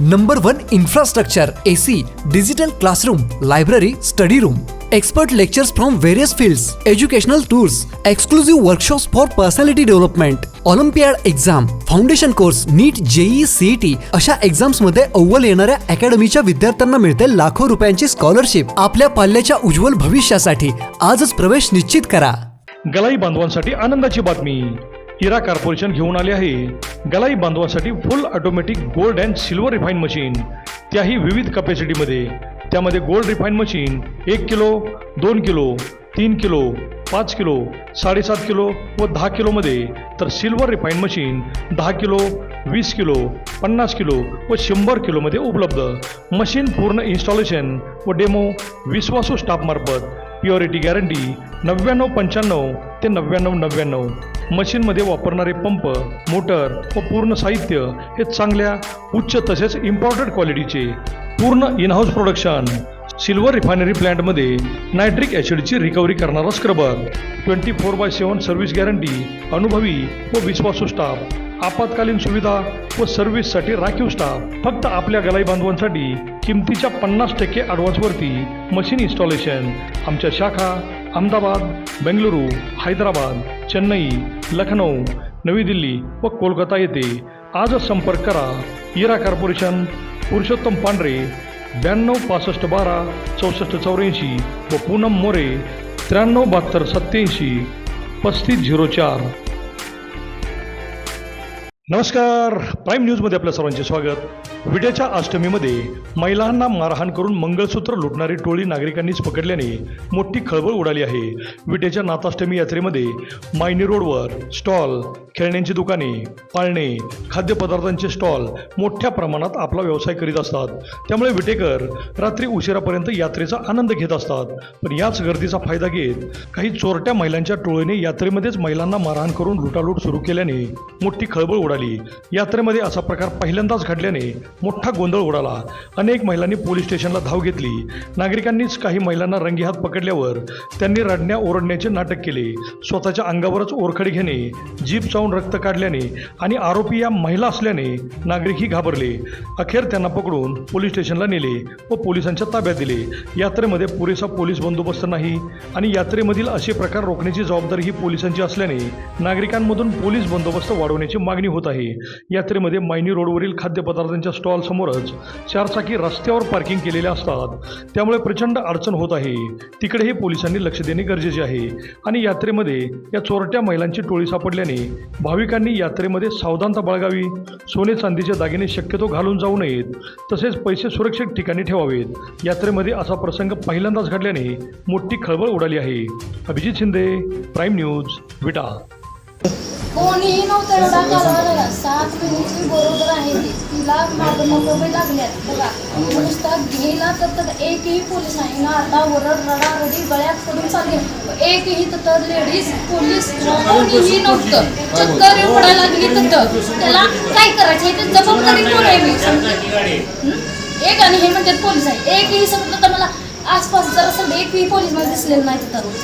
Number one infrastructure AC digital classroom library study room expert lectures from various fields educational tours exclusive workshops for personality development olympiad exam foundation course NEET JEE CET अशा एक्झाम्समध्ये अव्वल येणाऱ्या अकॅडमीच्या विद्यार्थ्यांना मिळते लाखो रुपयांची scholarship आपल्या पाल्याच्या उज्ज्वल भविष्यासाठी आजच प्रवेश निश्चित करा. गलाई बांधवांसाठी आनंदाची बातमी. इरा कॉर्पोरेशन घेऊन आले आहे. गलाई बांधवासाठी full automatic gold and silver refine machine. त्याही विविध कपॅसिटीमध्ये त्यामध्ये गोल्ड रिफाईन मशीन एक किलो दोन किलो तीन किलो पाच किलो साडेसात किलो व दहा किलोमध्ये. तर सिल्वर रिफाईन मशीन दहा किलो वीस किलो पन्नास किलो व शंभर किलोमध्ये उपलब्ध. मशीन पूर्ण इन्स्टॉलेशन व डेमो विश्वासू स्टाफमार्फत प्युअरिटी गॅरंटी नव्याण्णव पंच्याण्णव ते नव्याण्णव नव्याण्णव. मशीनमध्ये वापरणारे पंप मोटर व पूर्ण साहित्य हे चांगल्या उच्च तसेच इम्पॉर्टंट क्वालिटीचे पूर्ण in house production silver refinery प्लॅन्टमध्ये nitric ॲसिडची रिकव्हरी करणारा scrubber twenty four by seven service guarantee अनुभवी व विश्वासू स्टाफ आपत्कालीन सुविधा व सर्व्हिससाठी राखीव स्टाफ फक्त आपल्या गलाई बांधवांसाठी किमतीच्या पन्नास टक्के ॲडव्हान्सवरती मशीन इन्स्टॉलेशन आमच्या शाखा अहमदाबाद बेंगलुरू हैदराबाद चेन्नई लखनौ नवी दिल्ली व कोलकाता येथे आजच संपर्क करा. इरा कॉर्पोरेशन पुरुषोत्तम पांढरे ब्याण्णव पासष्ट बारा चौसष्ट चौऱ्याऐंशी व पूनम मोरे त्र्याण्णव बहात्तर सत्याऐंशी पस्तीस झिरो चार. नमस्कार. प्राईम न्यूजमध्ये आपल्या सर्वांचे स्वागत. विड्याच्या अष्टमीमध्ये महिलांना मारहाण करून मंगळसूत्र लुटणारी टोळी नागरिकांनीच पकडल्याने मोठी खळबळ उडाली आहे. विड्याच्या नाथाष्टमी यात्रेमध्ये मायनी रोडवर स्टॉल खेळण्यांची दुकाने पाळणे खाद्यपदार्थांचे स्टॉल मोठ्या प्रमाणात आपला व्यवसाय करीत असतात. त्यामुळे विटेकर रात्री उशिरापर्यंत यात्रेचा आनंद घेत असतात. पण याच गर्दीचा फायदा घेत काही चोरट्या महिलांच्या टोळीने यात्रेमध्येच महिलांना मारहाण करून लुटालूट सुरू केल्याने मोठी खळबळ उडाली यात्रेमध्ये असा प्रकार पहिल्यांदाच घडल्याने मोठा गोंधळ उडाला. अनेक महिलांनी पोलीस स्टेशनला धाव घेतली. नागरिकांनीच काही महिलांना रंगेहात पकडल्यावर त्यांनी रडण्या ओरडण्याचे नाटक केले. स्वतःच्या अंगावरच ओरखडी घेणे जीप चावून रक्त काढल्याने आणि आरोपी या महिला असल्याने नागरिकही घाबरले. अखेर त्यांना पकडून पोलीस स्टेशनला नेले व पोलिसांच्या ताब्यात दिले. यात्रेमध्ये पुरेसा पोलीस बंदोबस्त नाही आणि यात्रेमधील असे प्रकार रोखण्याची जबाबदारी ही पोलिसांची असल्याने नागरिकांमधून पोलीस बंदोबस्त वाढवण्याची मागणी होत आहे. यात्रेमध्ये मायनी रोडवरील खाद्यपदार्थांच्या स्टॉल समोरच चारचाकी रस्त्यावर पार्किंग केलेल्या असतात. त्यामुळे प्रचंड अडचण होत आहे. तिकडेही पोलिसांनी लक्ष देणे गरजेचे आहे. आणि यात्रेमध्ये या चोरट्या महिलांची टोळी सापडल्याने भाविकांनी यात्रेमध्ये सावधानता बाळगावी. सोने चांदीचे दागिने शक्यतो घालून जाऊ नयेत. तसेच पैसे सुरक्षित ठिकाणी ठेवावेत. यात्रेमध्ये असा प्रसंग पहिल्यांदाच घडल्याने मोठी खळबळ उडाली आहे. अभिजित शिंदे प्राईम न्यूज विटा कोणीही नव्हतं एवढा कालवा सात महिन्याची बरोबर आहे ती. तिला मागं नको लागल्यात. बघा नुसता गेला तर तर एकही पोलीस नाही. ना आता ओरड रडारडी गळ्यात पडून चालले. एकही तर लेडीज पोलीस कोणीही नव्हतं. चक्कर एवढा लागली तर त्याला काय करायचं? हे ते जबाबदारी कोण आहे मी एक आणि हे म्हणतात पोलीस आहे. एकही समजलं तर मला आसपास जरा सगळे एकही पोलीस मला दिसलेलं नाही तिथं